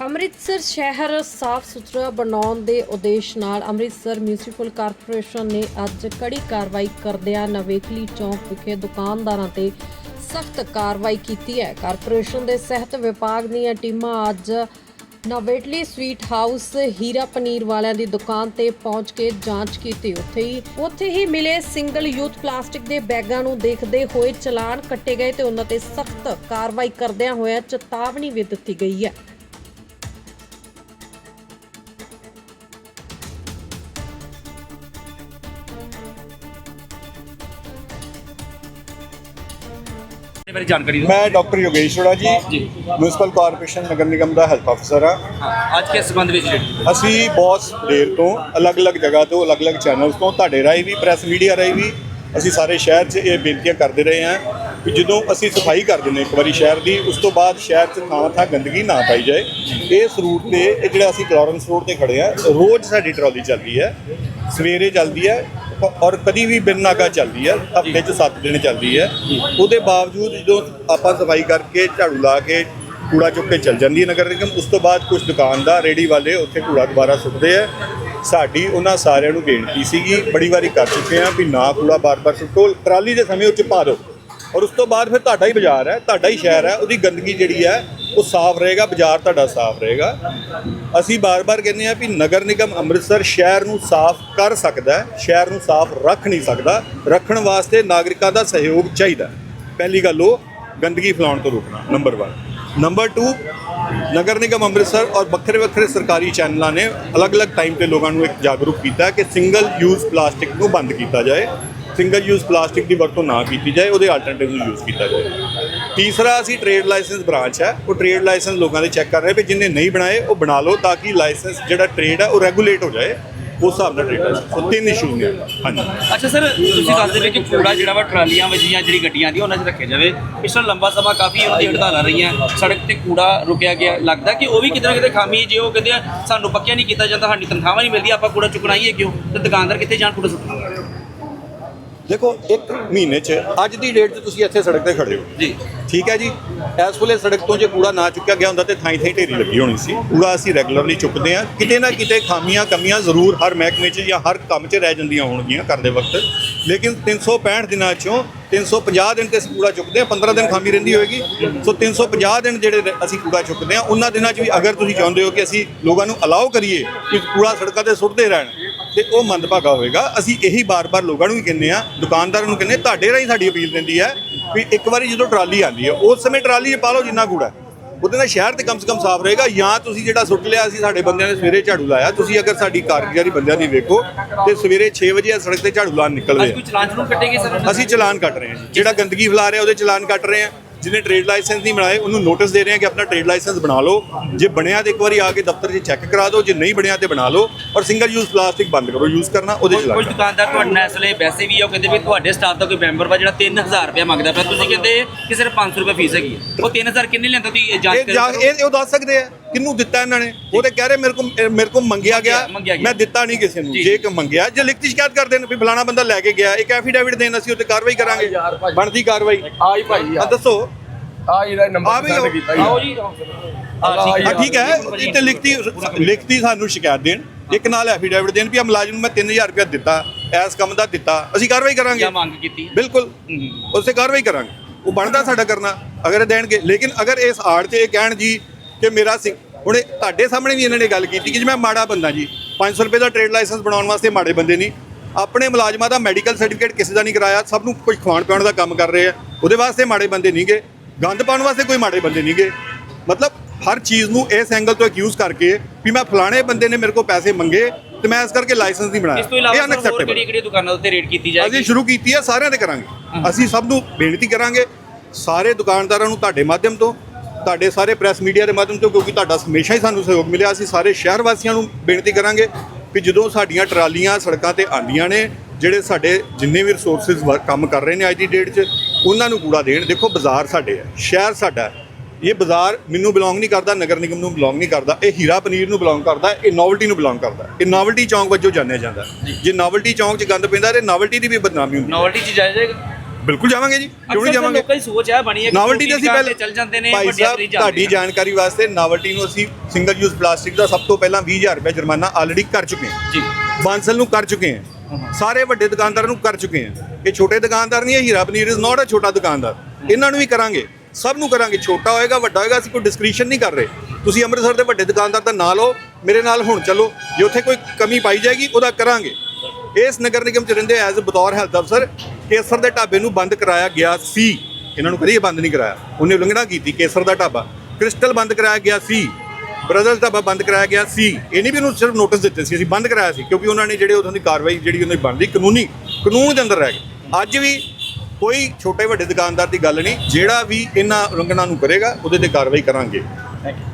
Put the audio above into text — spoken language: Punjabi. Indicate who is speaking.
Speaker 1: ਅੰਮ੍ਰਿਤਸਰ ਸ਼ਹਿਰ ਸਾਫ਼ ਸੁਥਰਾ ਬਣਾਉਣ ਦੇ ਉਦੇਸ਼ ਨਾਲ ਅੰਮ੍ਰਿਤਸਰ ਮਿਊਨਿਸਪਲ ਕਾਰਪੋਰੇਸ਼ਨ ਨੇ ਅੱਜ ਕੜੀ ਕਾਰਵਾਈ ਕਰਦਿਆਂ ਨਵੇਕਲੀ ਚੌਂਕ ਵਿਖੇ ਦੁਕਾਨਦਾਰਾਂ ਤੇ ਸਖਤ ਕਾਰਵਾਈ ਕੀਤੀ ਹੈ। ਕਾਰਪੋਰੇਸ਼ਨ ਦੇ ਸਿਹਤ ਵਿਭਾਗ ਦੀਆਂ ਟੀਮਾਂ ਅੱਜ ਨਵੇਟਲੀ ਸਵੀਟ ਹਾਊਸ ਹੀਰਾ ਪਨੀਰ ਵਾਲਿਆਂ ਦੀ ਦੁਕਾਨ ਤੇ ਪਹੁੰਚ ਕੇ ਜਾਂਚ ਕੀਤੀ। ਉੱਥੇ ਹੀ ਉੱਥੇ ਹੀ ਮਿਲੇ ਸਿੰਗਲ ਯੂਥ ਪਲਾਸਟਿਕ ਦੇ ਬੈਗਾਂ ਨੂੰ ਦੇਖਦੇ ਹੋਏ ਚਲਾਨ ਕੱਟੇ ਗਏ ਤੇ ਉਹਨਾਂ ਤੇ ਸਖਤ ਕਾਰਵਾਈ ਕਰਦਿਆਂ ਹੋਇਆ ਚੇਤਾਵਨੀ ਵੀ ਦਿੱਤੀ ਗਈ ਹੈ।
Speaker 2: ਇਹ ਬਾਰੇ ਜਾਣਕਾਰੀ ਦਿਓ?
Speaker 3: ਮੈਂ ਡਾਕਟਰ ਯੋਗੇਸ਼ਵਰਾ ਜੀ
Speaker 2: ਜੀ।
Speaker 3: ਮਿਊਨਿਸਪਲ ਕਾਰਪੋਰੇਸ਼ਨ ਨਗਰ ਨਿਗਮ ਦਾ ਹੈਲਥ ਅਫਸਰ ਹਾਂ।
Speaker 2: ਹਾਂ, ਅੱਜ ਕਿਸ ਸੰਬੰਧ ਵਿੱਚ ਜਿਹੜੀ
Speaker 3: ਅਸੀਂ ਬਹੁਤ ਦੇਰ ਤੋਂ ਅਲੱਗ-ਅਲੱਗ ਜਗ੍ਹਾ ਤੋਂ ਅਲੱਗ-ਅਲੱਗ ਚੈਨਲਸ ਤੋਂ ਤੁਹਾਡੇ ਰਾਹੀਂ ਵੀ ਪ੍ਰੈਸ ਮੀਡੀਆ ਰਾਹੀਂ ਵੀ ਅਸੀਂ ਸਾਰੇ ਸ਼ਹਿਰ 'ਚ ਇਹ ਬੇਨਤੀਆਂ ਕਰਦੇ ਰਹੇ ਹਾਂ ਕਿ ਜਦੋਂ ਅਸੀਂ ਸਫ਼ਾਈ ਕਰ ਦਿੰਦੇ ਇੱਕ ਵਾਰੀ ਸ਼ਹਿਰ ਦੀ ਉਸ ਤੋਂ ਬਾਅਦ ਸ਼ਹਿਰ 'ਚ ਥਾਂ ਥਾਂ ਗੰਦਗੀ ਨਾ ਪਾਈ ਜਾਏ। ਇਸ ਰੂਟ ਤੇ ਇਹ ਜਿਹੜਾ ਅਸੀਂ ਕਲੋਰੈਂਸ ਰੋਡ ਤੇ ਖੜੇ ਆ ਰੋਜ਼ ਸਾਡੀ ਟਰਾਲੀ ਚੱਲਦੀ ਹੈ ਸਵੇਰੇ ਚੱਲਦੀ ਹੈ ਔਰ ਕਦੀ ਵੀ ਬਿਨ ਨਾਗਾ ਚੱਲਦੀ ਹੈ ਹਫ਼ਤੇ 'ਚ 7 ਦਿਨ ਚੱਲਦੀ ਹੈ। ਉਹਦੇ ਬਾਵਜੂਦ ਜਦੋਂ ਆਪਾਂ ਸਫ਼ਾਈ ਕਰਕੇ ਝਾੜੂ ਲਾ ਕੇ ਕੂੜਾ ਚੁੱਕ ਕੇ ਚੱਲ ਜਾਂਦੀ ਹੈ ਨਗਰ ਨਿਗਮ ਉਸ ਤੋਂ ਬਾਅਦ ਕੁਝ ਦੁਕਾਨਦਾਰ ਰੇੜੀ ਵਾਲੇ ਉੱਥੇ ਕੂੜਾ ਦੁਬਾਰਾ ਸੁੱਟਦੇ ਆ ਸਾਡੀ ਉਹਨਾਂ ਸਾਰਿਆਂ ਨੂੰ ਬੇਨਤੀ ਸੀਗੀ ਬੜੀ ਵਾਰੀ ਕਰ ਚੁੱਕੇ ਆ ਵੀ ਨਾ ਕੂੜਾ ਬਾਰ-ਬਾਰ ਸੁੱਟੋ ਟਰਾਲੀ ਦੇ ਸਮੇਂ ਉੱਚ ਪਾ ਦਿਓ। ਔਰ ਉਸ ਤੋਂ ਬਾਅਦ ਫਿਰ ਤੁਹਾਡਾ ਹੀ ਬਾਜ਼ਾਰ ਹੈ, ਤੁਹਾਡਾ ਹੀ ਸ਼ਹਿਰ ਹੈ, ਉਹਦੀ ਗੰਦਗੀ ਜਿਹੜੀ ਹੈ, ਉਹ ਸਾਫ਼ ਰਹੇਗਾ, ਬਾਜ਼ਾਰ ਤੁਹਾਡਾ ਸਾਫ਼ ਰਹੇਗਾ। ਅਸੀਂ ਬਾਰ-ਬਾਰ ਕਹਿੰਦੇ ਆ ਵੀ ਨਗਰ ਨਿਗਮ ਅੰਮ੍ਰਿਤਸਰ ਸ਼ਹਿਰ ਨੂੰ ਸਾਫ਼ ਕਰ ਸਕਦਾ ਹੈ, ਸ਼ਹਿਰ ਨੂੰ ਸਾਫ਼ ਰੱਖ ਨਹੀਂ ਸਕਦਾ। ਰੱਖਣ ਵਾਸਤੇ ਨਾਗਰਿਕਾਂ ਦਾ ਸਹਿਯੋਗ ਚਾਹੀਦਾ ਪਹਿਲੀ ਗੱਲ ਉਹ, ਗੰਦਗੀ ਫੈਲਾਉਣ ਤੋਂ ਰੋਕਣਾ ਨੰਬਰ 1 ਨੰਬਰ 2 ਨਗਰ ਨਿਗਮ ਅੰਮ੍ਰਿਤਸਰ ਔਰ ਵੱਖਰੇ ਵੱਖਰੇ ਸਰਕਾਰੀ ਚੈਨਲਾਂ ਨੇ ਅਲੱਗ-ਅਲੱਗ ਟਾਈਮ ਤੇ ਲੋਕਾਂ ਨੂੰ ਇੱਕ ਜਾਗਰੂਕ ਕੀਤਾ ਕਿ ਸਿੰਗਲ ਯੂਜ਼ ਪਲਾਸਟਿਕ ਨੂੰ ਬੰਦ ਕੀਤਾ ਜਾਏ। ਸਿੰਗਲ ਯੂਜ਼ ਪਲਾਸਟਿਕ ਦੀ ਵਰਤੋਂ ਨਾ ਕੀਤੀ ਜਾਏ, ਉਹਦੇ ਆਲਟਰਨੇਟਿਵ ਨੂੰ ਯੂਜ਼ ਕੀਤਾ ਜਾਏ। ਤੀਸਰਾ ਅਸੀਂ ਟ੍ਰੇਡ ਲਾਇਸੈਂਸ ਬ੍ਰਾਂਚ ਹੈ, ਉਹ ਟ੍ਰੇਡ ਲਾਇਸੈਂਸ ਲੋਕਾਂ ਦੇ ਚੈੱਕ ਕਰ ਰਹੇ ਵੀ ਜਿੰਨੇ ਨਹੀਂ ਬਣਾਏ, ਉਹ ਬਣਾ ਲਓ ਤਾਂ ਕਿ ਲਾਇਸੈਂਸ ਜਿਹੜਾ ਟ੍ਰੇਡ ਹੈ ਉਹ ਰੈਗੂਲੇਟ ਹੋ ਜਾਏ, ਉਸ ਹਿਸਾਬ ਦਾ ਟ੍ਰੇਡ ਲਾਇਸੈਂਸ ਸੋ ਤਿੰਨ ਇਸ਼ੂ ਨੇ ਹਾਂਜੀ।
Speaker 2: ਅੱਛਾ ਸਰ, ਤੁਸੀਂ ਦੱਸਦੇ ਪਏ ਕਿ ਕੂੜਾ ਜਿਹੜਾ ਵਾ ਟਰਾਲੀਆਂ ਵਜੀਆਂ ਜਿਹੜੀ ਗੱਡੀਆਂ ਦੀ, ਉਹਨਾਂ 'ਚ ਰੱਖਿਆ ਜਾਵੇ। ਪਿਛਲਾ ਲੰਬਾ ਸਮਾਂ ਕਾਫੀ ਉਹਦੀ ਹੜਤਾਲਾਂ ਰਹੀਆਂ, ਸੜਕ ਤੇ ਕੂੜਾ ਰੁਕਿਆ ਗਿਆ। ਲੱਗਦਾ ਕਿ ਉਹ ਵੀ ਕਿਤੇ ਨਾ ਕਿਤੇ ਖਾਮੀ ਜੇ ਉਹ ਕਹਿੰਦੇ ਆ, ਸਾਨੂੰ ਪੱਕਿਆ ਨਹੀਂ ਕੀਤਾ ਜਾਂਦਾ, ਸਾਡੀ ਤਨਖਾਹਾਂ ਨਹੀਂ ਮਿਲਦੀ ਆਪਾਂ ਕੂੜਾ ਚੁੱਕਣਾ ਹੀ ਹੈ ਕਿਉਂ? ਤੇ ਦੁਕਾਨਦਾਰ ਕਿੱਥੇ ਜਾਣ ਕੂੜਾ ਸੁੱਟਣਾ
Speaker 3: ਦੇਖੋ ਇੱਕ ਮਹੀਨੇ 'ਚ ਅੱਜ ਦੀ ਡੇਟ 'ਤੇ ਤੁਸੀਂ ਇੱਥੇ ਸੜਕ ਤੇ ਖੜੇ ਹੋ।
Speaker 2: ਜੀ।
Speaker 3: ਠੀਕ ਹੈ ਜੀ? ਇਸ ਵੇਲੇ ਸੜਕ ਤੋਂ ਜੇ ਕੂੜਾ ਨਾ ਚੁੱਕਿਆ ਗਿਆ ਹੁੰਦਾ ਤੇ ਥਾਈ ਥਾਈ ਢੇਰੀ ਲੱਗੀ ਹੋਣੀ ਸੀ। ਕੂੜਾ ਅਸੀਂ ਰੈਗੂਲਰਲੀ ਚੁੱਕਦੇ ਹਾਂ। ਕਿਤੇ ਨਾ ਕਿਤੇ ਖਾਮੀਆਂ ਕਮੀਆਂ ਜ਼ਰੂਰ ਹਰ ਮਹਿਕਮੇ 'ਚ ਜਾਂ ਹਰ ਕੰਮ 'ਚ ਰਹਿ ਜਾਂਦੀਆਂ ਹੋਣਗੀਆਂ ਕਰਦੇ ਵਕਤ। ਲੇਕਿਨ 365 ਦਿਨਾਂ 'ਚੋਂ 350 ਦਿਨ ਤੇ ਅਸੀਂ ਕੂੜਾ ਚੁੱਕਦੇ ਹਾਂ 15 ਦਿਨ ਖਾਮੀ ਰਹਿੰਦੀ ਹੋਏਗੀ। ਸੋ 350 ਦਿਨ ਜਿਹੜੇ ਅਸੀਂ ਕੂੜਾ ਚੁੱਕਦੇ ਹਾਂ ਉਹਨਾਂ ਦਿਨਾਂ 'ਚ ਵੀ ਅਗਰ ਤੁਸੀਂ ਚਾਹੁੰਦੇ ਹੋ ਕਿ ਅਸੀਂ ਲੋਕਾਂ ਨੂੰ ਅਲਾਉ ਕਰੀਏ ਕਿ ਕੂੜਾ ਸੜਕਾਂ ਤੇ ਸੁੱਟਦੇ ਰਹਿਣ ਤੇ ਉਹ ਮੰਦਭਾਗਾ ਹੋਏਗਾ। ਅਸੀਂ ਇਹੀ ਬਾਰ-ਬਾਰ ਲੋਕਾਂ ਨੂੰ ਵੀ ਕਹਿੰਦੇ ਆ ਦੁਕਾਨਦਾਰਾਂ ਨੂੰ ਕਹਿੰਦੇ ਤੁਹਾਡੇ ਰਾਹੀਂ ਸਾਡੀ ਅਪੀਲ ਦਿੰਦੀ ਹੈ ਵੀ ਇੱਕ ਵਾਰੀ ਜਦੋਂ ਟਰਾਲੀ ਆਂਦੀ ਹੈ ਉਸ ਸਮੇਂ ਟਰਾਲੀ 'ਚ ਪਾ ਲਓ ਜਿੰਨਾ ਕੂੜਾ। ਉਹਦੇ ਨਾਲ ਸ਼ਹਿਰ ਤੇ ਕਮ ਸੇ ਕਮ ਸਾਫ਼ ਰਹੇਗਾ। ਜਾਂ ਤੁਸੀਂ ਜਿਹੜਾ ਸੁੱਟ ਲਿਆ ਅਸੀਂ ਸਾਡੇ ਬੰਦਿਆਂ ਨੇ ਸਵੇਰੇ ਝਾੜੂ ਲਾਇਆ। ਤੁਸੀਂ ਅਗਰ ਸਾਡੀ ਕਾਰਗੁਜ਼ਾਰੀ ਬੰਦਿਆਂ ਦੀ ਵੇਖੋ ਤੇ ਸਵੇਰੇ 6 ਵਜੇ ਸੜਕ ਤੇ ਝਾੜੂ ਲਾਉਣ ਨਿਕਲਦੇ ਆ ਅਸੀਂ ਚਲਾਨ ਕੱਟ ਰਹੇ ਹਾਂ। ਜਿਹੜਾ ਗੰਦਗੀ ਫੈਲਾ ਰਿਹਾ ਉਹਦੇ ਚਲਾਨ ਕੱਟ ਰਹੇ ਹਾਂ। ਜਿਹਨੇ ਟ੍ਰੇਡ ਲਾਇਸੈਂਸ ਨਹੀਂ ਬਣਾਏ ਉਹਨੂੰ ਨੋਟਿਸ ਦੇ ਰਹੇ ਹਾਂ ਕਿ ਆਪਣਾ ਟ੍ਰੇਡ ਲਾਇਸੈਂਸ ਬਣਾ ਲਓ। ਜੇ ਬਣਿਆ ਤੇ ਇੱਕ ਵਾਰੀ ਆ ਕੇ ਦਫ਼ਤਰ 'ਚ ਚੈੱਕ ਕਰਾ ਦਿਓ ਜੇ ਨਹੀਂ ਬਣਿਆ ਤੇ ਬਣਾ ਲਓ। ਔਰ ਸਿੰਗਲ ਯੂਜ਼ ਪਲਾਸਟਿਕ ਬੰਦ ਕਰੋ ਯੂਜ਼ ਕਰਨਾ ਉਹਦੇ ਚਲਾਨ
Speaker 2: ਕੁਝ ਦੁਕਾਨਦਾਰ ਤੁਹਾਡੇ ਨਾਲ ਇਸ ਵੈਸੇ ਵੀ ਉਹ ਕਹਿੰਦੇ ਵੀ ਤੁਹਾਡੇ ਸਟਾਫ ਦਾ ਕੋਈ ਮੈਂਬਰ ਵਾ ਜਿਹੜਾ 3000 ਰੁਪਏ ਮੰਗਦਾ ਪਿਆ। ਤੁਸੀਂ ਕਹਿੰਦੇ ਕਿ ਸਿਰਫ 500 ਰੁਪਏ ਫੀਸ ਹੈਗੀ। ਉਹ 3000 ਕਿੰਨੇ ਲੈਂਦਾ ਤੁਸੀਂ ਜਾਂਚ
Speaker 3: ਇਹ। ਇਹ ਉਹ ਦੱਸ ਸਕਦੇ ਆ। ਕਿਹਨੂੰ ਦਿੱਤਾ ਇਹਨਾਂ ਨੇ? ਉਹ ਤੇ ਕਹਿ ਰਹੇ ਮੇਰੇ ਕੋਲ ਮੇਰੇ ਕੋਲ ਮੰਗਿਆ ਗਿਆ। ਮੈਂ ਦਿੱਤਾ ਨਹੀਂ ਕਿਸੇ ਨੂੰ।
Speaker 2: ਜੀ।
Speaker 3: ਕਿ ਮੰਗਿਆ ਜੇ ਲਿਖਤੀ ਸ਼ਿਕਾਇਤ ਕਰ ਦੇਣ ਵੀ ਫਲਾਣਾ ਬੰਦਾ ਲੈ ਕੇ ਗਿਆ ਇੱਕ ਐਫੀਡੇਵਿਟ ਦੇਣ ਅਸੀਂ ਉੱਤੇ ਕਾਰਵਾਈ ਕਰਾਂਗੇ। ਬਣਦੀ ਕਾਰਵਾਈ।
Speaker 4: ਆਈ ਭਾਈ
Speaker 3: ਆ ਦੱਸੋ।
Speaker 4: ਆ ਇਹਦਾ
Speaker 3: ਆ
Speaker 4: ਨੰਬਰ
Speaker 3: ਵੀ
Speaker 4: ਸੈਂਡ ਕੀਤਾ
Speaker 2: ਆਓ
Speaker 4: ਜੀ।
Speaker 3: ਹਾਂ। ਠੀਕ ਹੈ। ਇਹ ਤੇ ਲਿਖਤੀ ਲਿਖਤੀ ਸਾਨੂੰ ਸ਼ਿਕਾਇਤ ਦੇਣ ਇੱਕ ਨਾਲ ਐਫੀਡੇਵਿਟ ਦੇਣ ਵੀ ਆ ਮੁਲਾਜ਼ਮ ਨੂੰ ਮੈਂ 3000 ਰੁਪਏ ਦਿੱਤਾ ਐਸ ਕੰਮ ਦਾ ਦਿੱਤਾ। ਅਸੀਂ ਕਾਰਵਾਈ ਕਰਾਂਗੇ।
Speaker 2: ਜਾਂ ਮੰਗ ਕੀਤੀ।
Speaker 3: ਬਿਲਕੁਲ। ਉਸੇ ਕਾਰਵਾਈ ਕਰਾਂਗੇ। ਉਹ ਬਣਦਾ ਸਾਡਾ ਕਰਨਾ। ਅਗਰ ਇਹ ਦੇਣਗੇ। ਲੇਕਿਨ ਅਗਰ ਇਸ ਆੜ 'ਚ ਇਹ ਕਹਿਣ ਜੀ ਕਿ ਮੇਰਾ ਸਿੰਘ ਹੁਣ ਤੁਹਾਡੇ ਸਾਹਮਣੇ ਵੀ ਇਹਨਾਂ ਨੇ ਗੱਲ ਕੀਤੀ ਕਿ ਜੀ ਮੈਂ ਮਾੜਾ ਬੰਦਾ ਜੀ। 500 ਰੁਪਏ ਦਾ ਟ੍ਰੇਡ ਲਾਇਸੈਂਸ ਬਣਾਉਣ ਵਾਸਤੇ ਮਾੜੇ ਬੰਦੇ ਨਹੀਂ। ਆਪਣੇ ਮੁਲਾਜ਼ਮਾਂ ਦਾ ਮੈਡੀਕਲ ਸਰਟੀਫਿਕੇਟ ਕਿਸੇ ਦਾ ਨਹੀਂ ਕਰਾਇਆ ਸਭ ਨੂੰ ਕੁਝ ਖਵਾਉਣ ਪਿਆਉਣ ਦਾ ਕੰਮ ਕਰ ਰਹੇ ਆ। ਉਹਦੇ ਵਾਸਤੇ ਮਾੜੇ ਬੰਦੇ ਨਹੀਂਗੇ ਗੰਦ ਪਾਉਣ ਵਾਸਤੇ ਕੋਈ ਮਾੜੇ ਬੰਦੇ ਨਹੀਂਗੇ ਮਤਲਬ ਹਰ ਚੀਜ਼ ਨੂੰ ਇਸ ਐਂਗਲ ਤੋਂ ਅਕਿਊਜ਼ ਕਰਕੇ ਵੀ ਮੈਂ ਫਲਾਣੇ ਬੰਦੇ ਨੇ ਮੇਰੇ ਕੋਲ ਪੈਸੇ ਮੰਗੇ ਤੇ ਮੈਂ ਇਸ ਕਰਕੇ ਲਾਇਸੈਂਸ ਨਹੀਂ ਬਣਾਇਆ।
Speaker 2: ਇਸ ਤੋਂ ਇਲਾਵਾ ਹੋਰ ਕਿਹੜੀ ਕਿਹੜੀ ਦੁਕਾਨਾਂ ਉੱਤੇ ਰੇਡ ਕੀਤੀ ਜਾਏਗੀ?
Speaker 3: ਅਸੀਂ ਸ਼ੁਰੂ ਕੀਤੀ ਹੈ ਸਾਰਿਆਂ ਦੇ ਕਰਾਂਗੇ। ਅਸੀਂ ਸਭ ਨੂੰ ਬੇਨਤੀ ਕਰਾਂਗੇ ਸਾਰੇ ਦੁਕਾਨਦਾਰਾਂ ਨੂੰ ਤੁਹਾਡੇ ਮਾਧਿਅਮ ਤੋਂ ਤੁਹਾਡੇ ਸਾਰੇ ਪ੍ਰੈਸ ਮੀਡੀਆ ਦੇ ਮਾਧਿਅਮ ਤੋਂ ਕਿਉਂਕਿ ਤੁਹਾਡਾ ਹਮੇਸ਼ਾ ਹੀ ਸਾਨੂੰ ਸਹਿਯੋਗ ਮਿਲਿਆ ਅਸੀਂ ਸਾਰੇ ਸ਼ਹਿਰ ਵਾਸੀਆਂ ਨੂੰ ਬੇਨਤੀ ਕਰਾਂਗੇ ਕਿ ਜਦੋਂ ਸਾਡੀਆਂ ਟਰਾਲੀਆਂ ਸੜਕਾਂ ਤੇ ਆਉਂਦੀਆਂ ਨੇ ਜਿਹੜੇ ਸਾਡੇ ਜਿੰਨੇ ਵੀ ਰਿਸੋਰਸਸ ਕੰਮ ਕਰ ਰਹੇ ਨੇ ਅੱਜ ਦੀ ਡੇਟ 'ਚ ਉਹਨਾਂ ਨੂੰ ਕੂੜਾ ਦੇਣ। ਦੇਖੋ ਬਾਜ਼ਾਰ ਸਾਡੇ ਹੈ ਸ਼ਹਿਰ ਸਾਡਾ ਹੈ। ਇਹ ਬਾਜ਼ਾਰ ਮੈਨੂੰ ਬਿਲੋਂਗ ਨਹੀਂ ਕਰਦਾ ਨਗਰ ਨਿਗਮ ਨੂੰ ਬਿਲੋਂਗ ਨਹੀਂ ਕਰਦਾ ਇਹ ਹੀਰਾ ਪਨੀਰ ਨੂੰ ਬਿਲੋਂਗ ਕਰਦਾ ਇਹ ਨੋਵਲਟੀ ਨੂੰ ਬਿਲੋਂਗ ਕਰਦਾ। ਇਹ ਨੋਵਲਟੀ ਚੌਂਕ ਵਜੋਂ ਜਾਣਿਆ ਜਾਂਦਾ। ਜੇ। ਨੋਵਲਟੀ ਚੌਂਕ 'ਚ ਗੰਦ ਪੈਂਦਾ ਤੇ ਨੋਵਲਟੀ ਦੀ ਵੀ ਬਦਨਾਮੀ ਹੁੰਦੀ
Speaker 2: ਨੋਵਲਟੀ ਚ ਜਾਇਆ ਜਾਏਗਾ।
Speaker 3: ਬਿਲਕੁਲ ਜਾਵਾਂਗੇ ਜੀ ਕਿਉਂ ਨਹੀਂ ਜਾਵਾਂਗੇ?
Speaker 2: ਲੋਕਾਂ ਦੀ ਸੋਚ ਹੈ ਬਣੀ ਹੈ ਕਿ
Speaker 3: ਨਾਵਲਟੀ ਤੇ
Speaker 2: ਛੋਟੀ
Speaker 3: ਅਸੀਂ ਪਹਿਲਾਂ
Speaker 2: ਚੱਲ ਜਾਂਦੇ ਨੇ
Speaker 3: ਭਾਈ ਸਾਹਿਬ ਤੁਹਾਡੀ ਜਾਣਕਾਰੀ ਵਾਸਤੇ ਨਾਵਲਟੀ ਨੂੰ ਅਸੀਂ ਸਿੰਗਲ ਯੂਜ਼ ਪਲਾਸਟਿਕ ਦਾ ਸਭ ਤੋਂ ਪਹਿਲਾਂ 20000 ਰੁਪਏ ਜੁਰਮਾਨਾ ਆਲਰੇਡੀ ਕਰ ਚੁੱਕੇ ਹਾਂ।
Speaker 2: ਜੀ।
Speaker 3: ਬਾਂਸਲ ਨੂੰ ਕਰ ਚੁੱਕੇ ਹਾਂ। ਸਾਰੇ ਵੱਡੇ ਦੁਕਾਨਦਾਰਾਂ ਨੂੰ ਕਰ ਚੁੱਕੇ ਹਾਂ। ਇਹ ਛੋਟੇ ਦੁਕਾਨਦਾਰ ਨਹੀਂ ਹੈ ਹੀਰਾ ਪਨੀਰ ਇਜ਼ ਨਾਟ ਅ ਛੋਟਾ ਦੁਕਾਨਦਾਰ। ਇਹਨਾਂ ਨੂੰ ਵੀ ਕਰਾਂਗੇ ਸਭ ਨੂੰ ਕਰਾਂਗੇ। ਛੋਟਾ ਹੋਏਗਾ ਵੱਡਾ ਹੋਏਗਾ ਅਸੀਂ ਕੋਈ ਡਿਸਕ੍ਰਿਪਸ਼ਨ ਨਹੀਂ ਕਰ ਰਹੇ। ਤੁਸੀਂ ਅੰਮ੍ਰਿਤਸਰ ਦੇ ਵੱਡੇ ਦੁਕਾਨਦਾਰ ਦਾ ਨਾਂ ਲਓ ਮੇਰੇ ਨਾਲ ਹੁਣ ਚੱਲੋ। ਜੇ ਉੱਥੇ ਕੋਈ ਕਮੀ ਪਾਈ ਜਾਏਗੀ ਉਹਦਾ ਕਰਾਂਗੇ। ਇਸ ਨਗਰ ਨਿਗਮ ਚ ਰਹਿੰਦੇ ਐਜ਼ ਬਤੌਰ ਹੈਲਥ ਅਫਸਰ ਕੇਸਰ ਦੇ ਢਾਬੇ ਨੂੰ ਬੰਦ ਕਰਾਇਆ ਗਿਆ ਸੀ। ਇਹਨਾਂ ਨੂੰ ਕਦੀ ਬੰਦ ਨਹੀਂ ਕਰਾਇਆ। ਉਹਨੇ ਉਲੰਘਣਾ ਕੀਤੀ ਕੇਸਰ ਦਾ ਢਾਬਾ। ਕ੍ਰਿਸਟਲ ਬੰਦ ਕਰਾਇਆ ਗਿਆ ਸੀ। ਬ੍ਰਦਰਸ ਢਾਬਾ ਬੰਦ ਕਰਾਇਆ ਗਿਆ ਸੀ। ਇਹ ਨਹੀਂ ਵੀ ਉਹਨੂੰ ਸਿਰਫ ਨੋਟਿਸ ਦਿੱਤੇ ਸੀ, ਅਸੀਂ ਬੰਦ ਕਰਾਇਆ ਸੀ, ਕਿਉਂਕਿ ਉਹਨਾਂ ਨੇ ਜਿਹੜੇ ਉਹਨਾਂ ਦੀ ਕਾਰਵਾਈ ਜਿਹੜੀ ਉਹਨਾਂ ਦੀ ਬਣਦੀ ਕਾਨੂੰਨੀ, ਕਾਨੂੰਨ ਦੇ ਅੰਦਰ ਰਹਿ ਗਏ। ਅੱਜ ਵੀ ਕੋਈ ਛੋਟੇ ਵੱਡੇ ਦੁਕਾਨਦਾਰ ਦੀ ਗੱਲ ਨਹੀਂ, ਜਿਹੜਾ ਵੀ ਇਹਨਾਂ ਉਲੰਘਣਾ ਨੂੰ ਕਰੇਗਾ, ਉਹਦੇ ਤੇ ਕਾਰਵਾਈ ਕਰਾਂਗੇ।
Speaker 2: Thank you